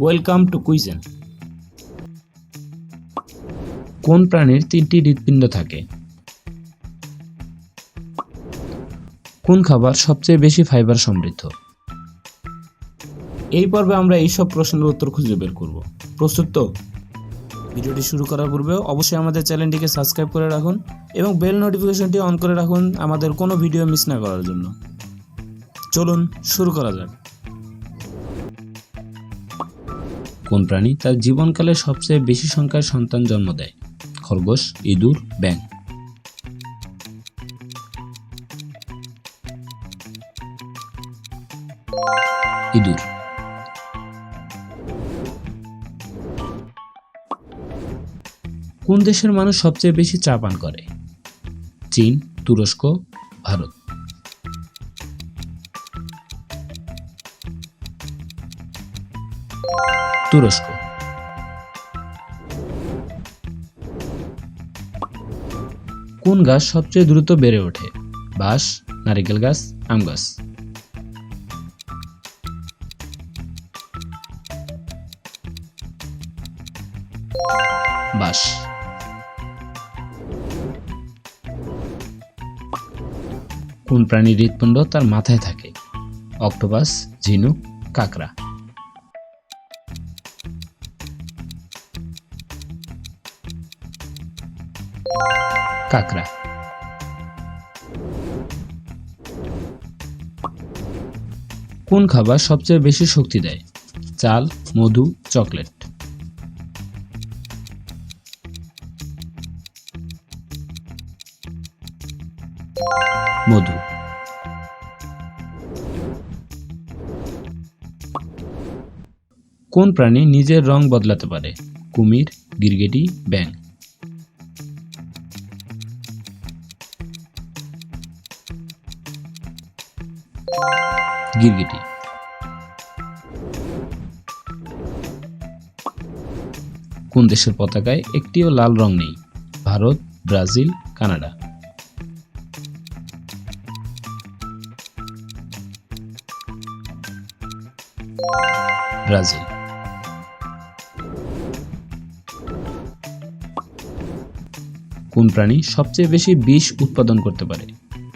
Welcome to কুইজেন কোন প্রাণীর তিনটি হৃৎপিণ্ড থাকে? কোন খাবার সবচেয়ে বেশি ফাইবার সমৃদ্ধ? এই পর্বে আমরা এইসব প্রশ্নের উত্তর খুঁজে বের করব। প্রস্তুত তো? ভিডিওটি শুরু করার পূর্বে অবশ্যই আমাদের চ্যানেলটিকে সাবস্ক্রাইব করে রাখুন এবং বেল নোটিফিকেশনটি অন করে রাখুন আমাদের কোনো ভিডিও মিস না করার জন্য। চলুন, শুরু করা যাক। কোন প্রাণী তার জীবনকালে সবচেয়ে বেশি সংখ্যায় সন্তান জন্ম দেয়? খরগোশ, ইঁদুর ব্যাং ইঁদুর। কোন দেশের মানুষ সবচেয়ে বেশি চা পান করে? চীন, তুরস্ক, ভারত। তুরস্ক। কোন গাছ সবচেয়ে দ্রুত বেড়ে ওঠে? বাঁশ, নারিকেল গাছ, আম গাছ। বাঁশ। কোন প্রাণীর হৃৎপিণ্ড তার মাথায় থাকে? অক্টোপাস, ঝিনুক, কাকড়া। কাকড়া। কোন খাবার সবচেয়ে বেশি শক্তি দেয়? চাল, মধু, চকলেট। মধু। কোন প্রাণী নিজের রং বদলাতে পারে? কুমির, গিরগেটি ব্যাং গিরগিটি। কোন দেশের পতাকায় একটিও লাল রং নেই? Bharat, Brazil, Canada. ব্রাজিল। কোন প্রাণী সবচেয়ে বেশি বিষ উৎপাদন করতে পারে?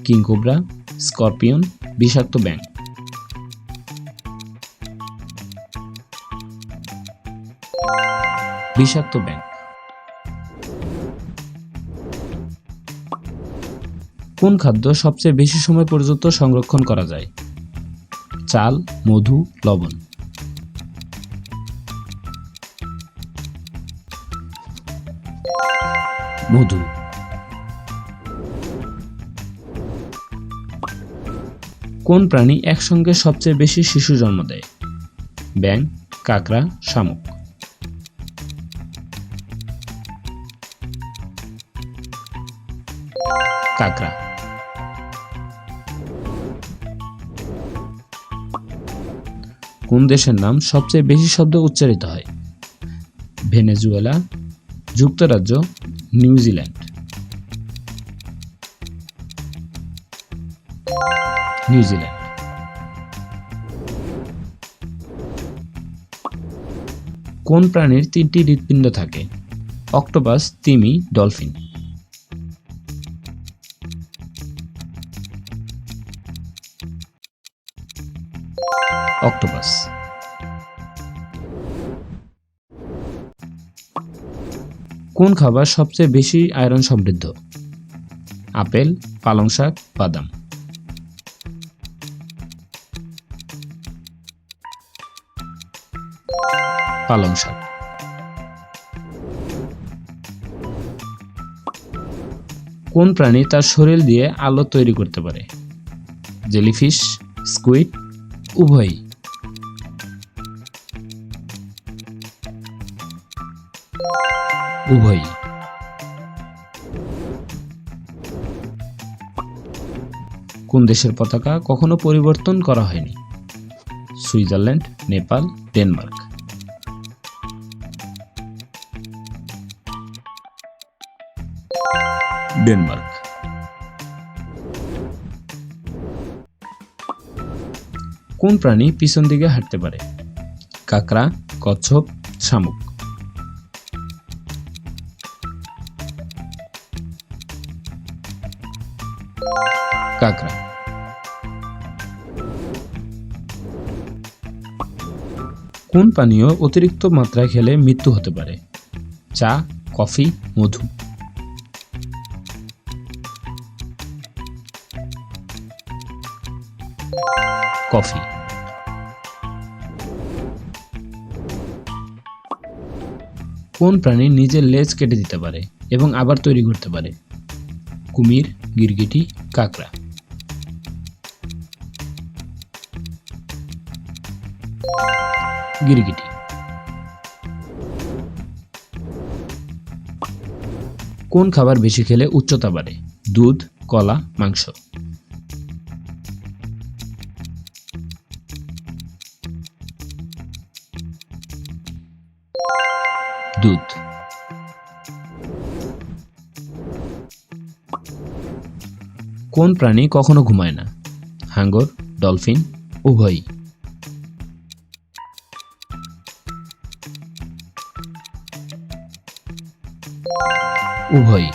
কিংকোবরা স্করপিয়ন, বিষাক্ত ব্যাং বিষাক্ত ব্যাং কোন খাদ্য সবচেয়ে বেশি সময় পর্যন্ত সংরক্ষণ করা যায়? চাল, মধু, লবণ। মধু। কোন প্রাণী একসঙ্গে সবচেয়ে বেশি শিশু জন্ম দেয়? ব্যাং কাকড়া, শামুক। কাকড়া। কোন দেশের নাম সবচেয়ে বেশি শব্দ উচ্চারিত হয়? ভেনেজুয়েলা, যুক্তরাজ্য, নিউজিল্যান্ড। নিউজিল্যান্ড। কোন প্রাণীর তিনটি হৃৎপিণ্ড থাকে? অক্টোপাস, তিমি, ডলফিন। অক্টোপাস। কোন খাবার সবচেয়ে বেশি আয়রন সমৃদ্ধ? আপেল, পালং শাক, বাদাম। পালং শাক। কোন প্রাণী তার শরীর দিয়ে আলো তৈরি করতে পারে? জেলিফিশ, স্কুইড, উভয়ই। উভয়ই। কোন দেশের পতাকা কখনো পরিবর্তন করা হয়নি? Switzerland, Nepal, Denmark. ডেনমার্ক। কোন প্রাণী পিছন দিকে হাঁটতে পারে? কাকড়া, কচ্ছপ, শামুক। কাকড়া কোন পানীয় অতিরিক্ত মাত্রায় খেলে মৃত্যু হতে পারে? চা, কফি, মধু। কফি। কোন প্রাণী নিজের লেজ কেটে দিতে পারে এবং আবার তৈরি করতে পারে? কুমির, গিরগিটি, কাকড়া। গিরগিটি। কোন খাবার বেশি খেলে উচ্চতা বাড়ে? দুধ, কলা, মাংস? দুধ। কোন প্রাণী কখনো ঘুমায় না? হাঙ্গর, ডলফিন, উভয়ই। উভয়ই।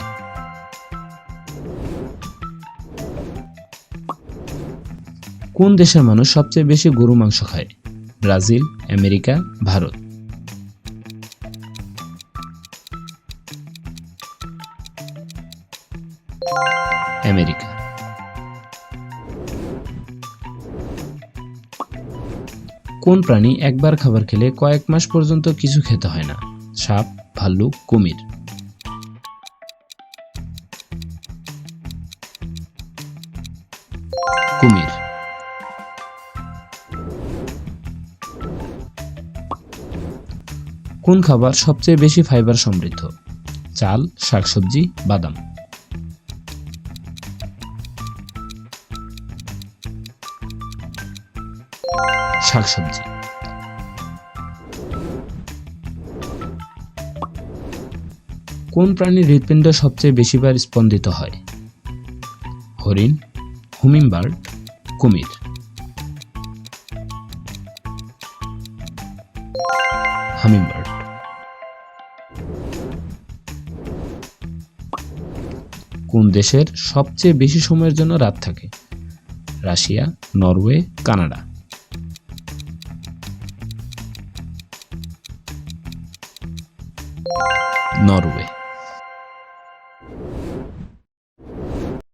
কোন দেশের মানুষ সবচেয়ে বেশি গরু মাংস খায়? Brazil, America, Bharat. আমেরিকা। কোন প্রাণী একবার খাবার খেলে কয়েক মাস পর্যন্ত কিছু খেতে হয় না? সাপ, ভাল্লুক, কুমির। কুমির। কোন খাবার সবচেয়ে বেশি ফাইবার সমৃদ্ধ? চাল, শাকসবজি, বাদাম। শাকসবজি। কোন প্রাণীর হৃৎপিণ্ড সবচেয়ে বেশিবার স্পন্দিত হয়? হরিণ হুমিংবার্ড কুমির। কোন দেশের সবচেয়ে বেশি সময়ের জন্য রাত থাকে? Russia Norway Canada. নরওয়ে।